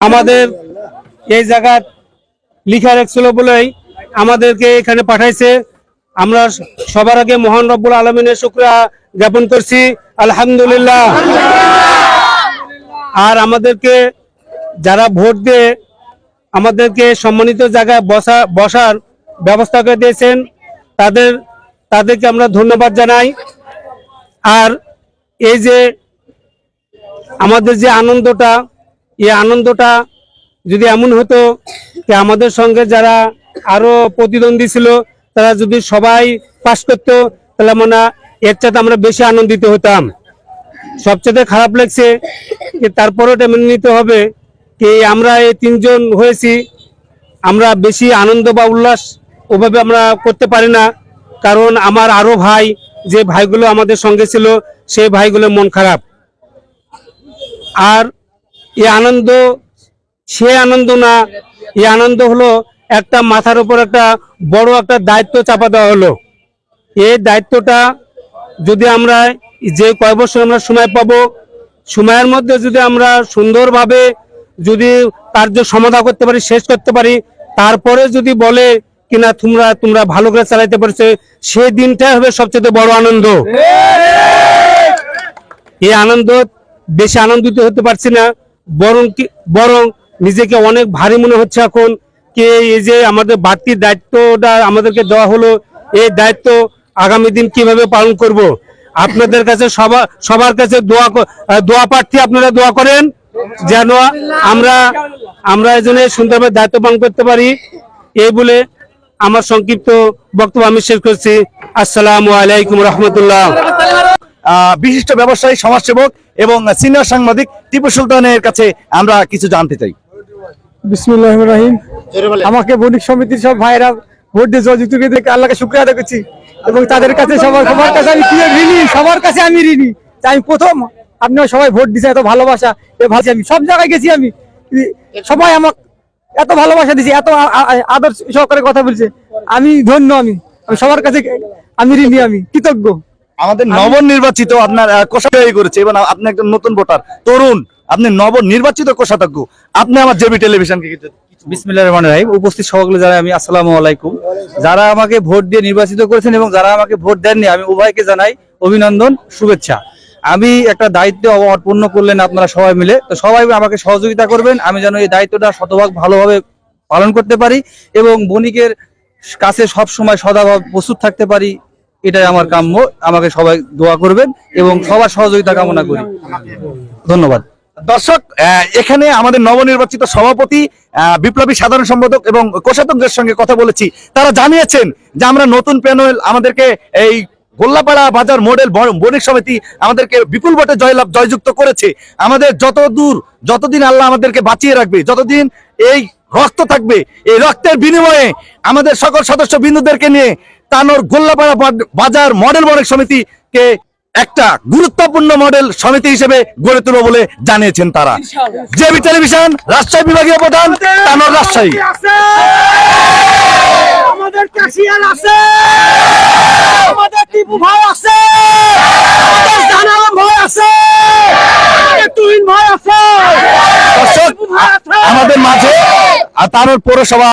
আমাদের এই জায়গা লিখা রাখছিল বলেই আমাদেরকে এখানে পাঠাইছে। আমরা সবার আগে মহান রব্বুল আলমিনের শুক্রিয়া জ্ঞাপন করছি। আলহামদুলিল্লাহ। আর আমাদেরকে যারা ভোট দিয়ে আমাদেরকে সম্মানিত জায়গায় বসা, বসার ব্যবস্থা করে দিয়েছেন, তাদের, তাদেরকে আমরা ধন্যবাদ জানাই। আর এই যে আমাদের যে আনন্দটা এই আনন্দটা যদি এমন হতো যে আমাদের সঙ্গে যারা আরও প্রতিদ্বন্দ্বী ছিল, তারা যদি সবাই পাশ করতো, তাহলে মানে এর চাতে আমরা বেশি আনন্দিত হতাম। সবচেয়ে খারাপ লাগছে যে তারপরেও এটা মেনে নিতে হবে কি আমরা এই তিনজন হয়েছি, আমরা বেশি আনন্দ বা উল্লাস ওভাবে আমরা করতে পারি না। কারণ আমার আরও ভাই, যে ভাইগুলো আমাদের সঙ্গে ছিল সেই ভাইগুলো মন খারাপ। আর এই আনন্দ সে আনন্দ না এই আনন্দ হলো একটা মাথার উপর একটা বড় একটা দায়িত্ব চাপা দেওয়া হলো। এই দায়িত্বটা যদি আমরা যে কয় বছর আমরা সময় পাবো সময়ের মধ্যে যদি আমরা সুন্দরভাবে যদি কার্য সমাধা করতে পারি শেষ করতে পারি তারপরে যদি বলে কিনা তোমরা তোমরা ভালো করে চালাইতে পারছ সেই দিনটাই হবে সবচেয়ে বড় আনন্দ। এই আনন্দ বেশি আনন্দিত হতে পারছি না। বরং বরং নিজেকে অনেক ভারী মনে হচ্ছে এখন কে এই যে আমাদের বাড়তি দায়িত্বটা আমাদেরকে দেওয়া হলো, এই দায়িত্ব আগামী দিন কীভাবে পালন করব? আপনাদের কাছে সবার সবার কাছে দোয়া দোয়া প্রার্থী আপনারা দোয়া করেন যেন আমরা আমরা এই জন্য সুন্দরভাবে দায়িত্ব পালন করতে পারি। এই বলে আমার সংক্ষিপ্ত বক্তব্য আমি শেষ করছি। আসসালামু আলাইকুম রহমতুল্লাহ। বিশিষ্ট ব্যবসায়ী সমাজসেবক এবং সিনিয়র সাংবাদিক টিপু সুলতানের কাছে আমরা কিছু জানতে চাই। বিসমুল্লাহ রহিম। আমাকে বণিক সমিতির সব ভাইরা ভোট দিয়ে জয়যুক্ত করে দেখে আল্লাহকে শুক্রিয়া আদায় করছি এবং তাদের কাছে সবার সবার কাছে আমি ঋণী সবার কাছে আমি ঋণী। তাই আমি প্রথম আপনারা সবাই ভোট দিয়েছে এত ভালোবাসা এ ভাবছি আমি। সব জায়গায় গেছি আমি। সবাই আমাকে এত ভালোবাসা দিয়েছে এত আদর সহকারে কথা বলছে। আমি ধন্য আমি। আমি সবার কাছে আমি ঋণী আমি কৃতজ্ঞ। আমাদের নবনির্বাচিত আপনার কোষাধ্যক্ষ করেছে। এবং আপনি একজন নতুন ভোটার। তরুণ আপনি নবনির্বাচিত কোষাধ্যক্ষ। আপনি আমার জেবি টেলিভিশনকে কিছু বিসমিল্লাহ রহমান রাহিম। উপস্থিত সকলকে জানাই আমি আসসালামু আলাইকুম। যারা আমাকে ভোট দিয়ে নির্বাচিত করেছেন এবং যারা আমাকে ভোট দেননি আমি উভয়কে জানাই অভিনন্দন শুভেচ্ছা। আমি একটা দায়িত্ব অর্পণ করলেন আপনারা সবাই মিলে। তো সবাই আমাকে সহযোগিতা করবেন। আমি যেন এই দায়িত্বটা শতভাগ ভালোভাবে পালন করতে পারি এবং বণিকের কাছে সব সময় সদাভাব প্রস্তুত থাকতে পারি। এটাই আমার কাম্য। আমাকে সবাই দোয়া করবেন এবং সবার সহযোগিতা কামনা করি। ধন্যবাদ। দর্শক এখানে আমাদের নবনির্বাচিত সভাপতি বিপ্লবী সাধারণ সম্পাদক এবং কোষাধ্যক্ষের সঙ্গে কথা বলেছি। তারা জানিয়েছেন যে আমরা নতুন প্যানেল, আমাদেরকে এই গোল্লাপাড়া বাজার মডেল বণিক সমিতি আমাদেরকে বিপুল ভোটে জয়লাভ জয়যুক্ত করেছে। আমাদের যত দূর যতদিন আল্লাহ আমাদেরকে বাঁচিয়ে রাখবে, যতদিন এই রক্ত থাকবে, এই রক্তের বিনিময়ে আমাদের সকল সদস্য বিন্দুদেরকে নিয়ে তানোর গোল্লাপাড়া বাজার মডেল বণিক সমিতিকে একটা গুরুত্বপূর্ণ মডেল সমিতি হিসেবে গড়ে তুলব বলে জানিয়েছেন তারা। জেবি টেলিভিশন রাজশাহী বিভাগীয় প্রধান তানোর রাজশাহী। আমাদের ক্যাশিয়ার আছে। আমাদের টিপু ভাই আছে। আমাদের জানালাম ভাই আছে। তুহিন ভাই আছে। আমাদের মাঝে আর তার পৌরসভা